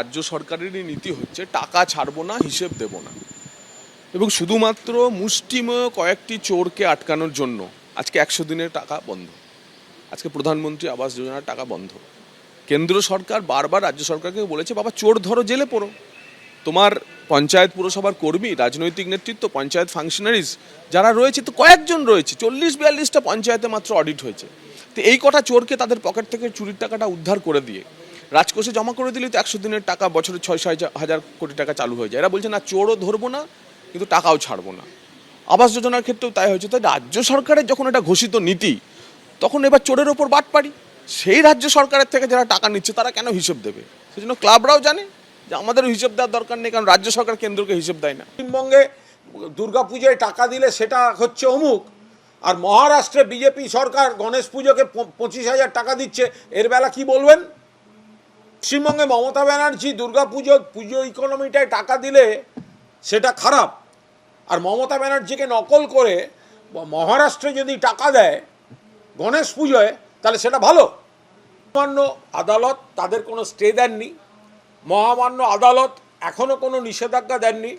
রাজ্য সরকারেরই নীতি হচ্ছে, টাকা ছাড়বো না, হিসেব দেব না। এবং শুধুমাত্র মুষ্টিমেয় কয়েকটি চোরকে আটকানোর জন্য আজকে একশো দিনের টাকা বন্ধ। আজকে প্রধানমন্ত্রী আবাস যোজনার টাকা বন্ধ। কেন্দ্র সরকার বারবার রাজ্য সরকারকে বলেছে, বাবা, চোর ধরো, জেলে পড়ো। তোমার পঞ্চায়েত পুরসভার কর্মী, রাজনৈতিক নেতৃত্ব, পঞ্চায়েত ফাংশনারিজ যারা রয়েছে, তো কয়েকজন রয়েছে চল্লিশ বিয়াল্লিশটা পঞ্চায়েতে মাত্র অডিট হয়েছে। তো এই কটা চোরকে তাদের পকেট থেকে চুরির টাকাটা উদ্ধার করে দিয়ে রাজকোষে জমা করে দিলে তো একশো দিনের টাকা, বছরে ছয় ছয় হাজার কোটি টাকা চালু হয়ে যায়। এরা বলছে, না, চোরও ধরবো না, কিন্তু টাকাও ছাড়বো না। আবাস যোজনার ক্ষেত্রেও তাই হয়েছে। তাই রাজ্য সরকারের যখন এটা ঘোষিত নীতি, তখন এবার চোরের ওপর বাট পারি সেই রাজ্য সরকারের থেকে যারা টাকা নিচ্ছে, তারা কেন হিসেব দেবে? সেজন্য ক্লাবরাও জানে যে আমাদের হিসেব দেওয়ার দরকার নেই, কারণ রাজ্য সরকার কেন্দ্রকে হিসেব দেয় না। পশ্চিমবঙ্গে দুর্গাপুজোয় টাকা দিলে সেটা হচ্ছে অমুক, আর মহারাষ্ট্রে বিজেপি সরকার গণেশ পুজোকে পঁচিশ হাজার টাকা দিচ্ছে, এর বেলা কি বলবেন? পশ্চিমবঙ্গে মমতা ব্যানার্জি দুর্গাপুজো, পুজো ইকোনমিটায় টাকা দিলে সেটা খারাপ। আর মমতা ব্যানার্জিকে নকল করে মহারাষ্ট্রে যদি টাকা দেয়, গণেশ পুজোয়, তাহলে সেটা ভালো। মহামান্য আদালত তাদের কোনো স্টে দেননি। মহামান্য আদালত এখনও কোনো নিষেধাজ্ঞা দেননি।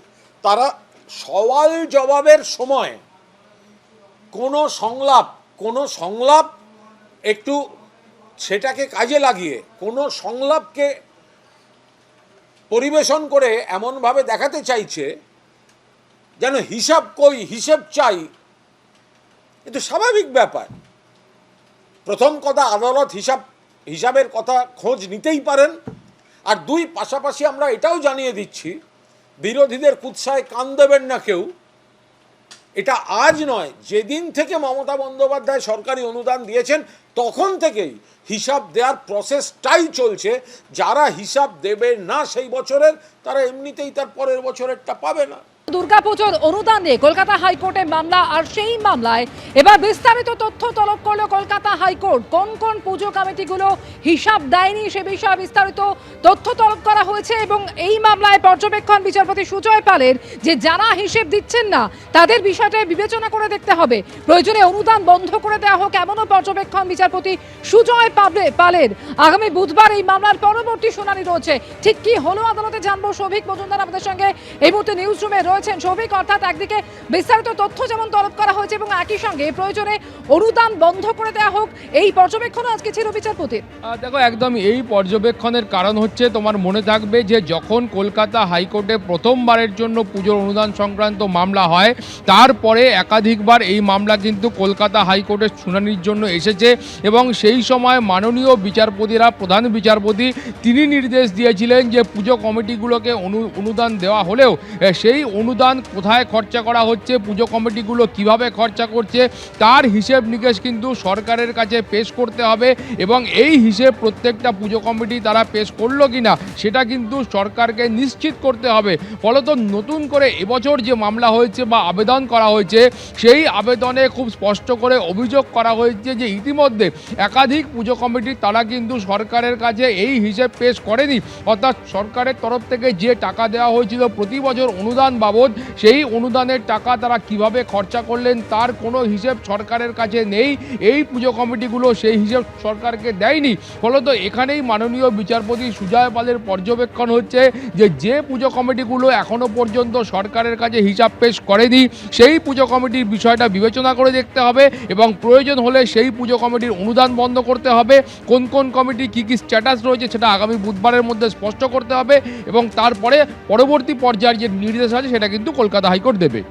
তারা সওয়াল জবাবের সময় কোনো সংলাপ কোনো সংলাপ একটু সেটাকে কাজে লাগিয়ে কোনো সংলাপকে পরিবেশন করে এমনভাবে দেখাতে চাইছে যেন হিসাব কই, হিসেব চাই। কিন্তু স্বাভাবিক ব্যাপার। প্রথম কথা, আদালত হিসাব, হিসাবের কথা খোঁজ নিতেই পারেন। আর দুই, পাশাপাশি আমরা এটাও জানিয়ে দিচ্ছি, বিরোধীদের কুৎসায় কান দেবেন না কেউ। এটা আজ নয়, যেদিন থেকে মমতা বন্দ্যোপাধ্যায় সরকারি অনুদান দিয়েছেন, তখন থেকেই হিসাব দেওয়ার প্রসেসটাই চলছে। যারা হিসাব দেবে না সেই বছরের, তারা এমনিতেই তার পরের বছরেরটা পাবে না। দুর্গাপুজোর অনুদান কলকাতা হাইকোর্টে মামলা আর সেই মামলায় এবার বিস্তারিত তথ্য তলব করল কলকাতা হাইকোর্ট। কোন কোন পুজো কমিটিগুলো হিসাব দেয়নি সে বিষয়ে বিস্তারিত তথ্য তলব করা হয়েছে এবং এই মামলায় পর্যবেক্ষণ বিচারপতি সুজয় পালের যে যারা হিসেব দিচ্ছেন না, তাদের বিষয়টা বিবেচনা করে দেখতে হবে। প্রয়োজনে অনুদান বন্ধ করে দেওয়া হোক এমনও পর্যবেক্ষণ বিচারপতি সুজয় পালের। আগামী বুধবার এই মামলার পরবর্তী শুনানি রয়েছে। ঠিক কি হলো আদালতে জানব সৌভিক মজুমদার আমাদের সঙ্গে। এই মুহূর্তে নিউজ রুমে রয়েছেন সৌভিক, অর্থাৎ একদিকে বিস্তারিত তথ্য যেমন তলব করা হয়েছে এবং একই সঙ্গে প্রয়োজনে অনুদান বন্ধ করে দেওয়া হোক, এই পর্যবেক্ষণ আজকে ছিল বিচারপতির। দেখো, একদম এই পর্যবেক্ষণের কারণ হচ্ছে তোমার মনে থাকবে যে যখন কলকাতা হাইকোর্টে প্রথমবারের জন্য পুজোর অনুদান সংক্রান্ত মামলা হয়, তারপরে একাধিকবার এই মামলা কিন্তু কলকাতা হাইকোর্টের শুনানির জন্য এসেছে এবং সেই সময় মাননীয় বিচারপতিরা, প্রধান বিচারপতি, তিনি নির্দেশ দিয়েছিলেন যে পুজো কমিটিগুলোকে অনু, অনুদান দেওয়া হলেও সেই অনুদান কোথায় খরচা করা হচ্ছে, পুজো কমিটিগুলো কীভাবে খরচা করছে, তার হিসেব নিকেশ কিন্তু সরকারের কাছে পেশ করতে হবে এবং এই হিসেব প্রত্যেকটা পুজো কমিটি তারা পেশ করল কিনা, সেটা কিন্তু সরকারকে নিশ্চিত করতে হবে। ফলত নতুন করে এবছর যে মামলা হয়েছে বা আবেদন করা হয়েছে, সেই আবেদনে খুব স্পষ্ট করে অভিযোগ করা হয়েছে যে ইতিমধ্যে একাধিক পুজো কমিটি তারা কিন্তু সরকারের কাছে এই হিসেব পেশ করেনি। অর্থাৎ সরকারের তরফ থেকে যে টাকা দেওয়া হয়েছিল প্রতি বছর অনুদান বাবদ সেই অনুদানের টাকা তারা কীভাবে খরচা করলেন তার কোনো হিসেব সরকারের কাছে নেই। এই পুজো কমিটিগুলো সেই হিসেব সরকারকে দেয়নি। ফলত এখানেই মাননীয় বিচারপতি সুজয় পালের পর্যবেক্ষণ হচ্ছে যে যে পুজো কমিটিগুলো এখনও পর্যন্ত সরকারের কাছে হিসাব পেশ করেনি, সেই পুজো কমিটির বিষয়টা বিবেচনা করে দেখতে হবে এবং প্রয়োজন হলে সেই পুজো কমিটির অনুদান বন্ধ করতে হবে। কোন কোন কমিটি কী কী স্ট্যাটাস রয়েছে সেটা আগামী বুধবারের মধ্যে স্পষ্ট করতে হবে এবং তারপরে পরবর্তী পর্যায়ের যে নির্দেশ আছে সেটা কিন্তু কলকাতা হাইকোর্ট দেবে।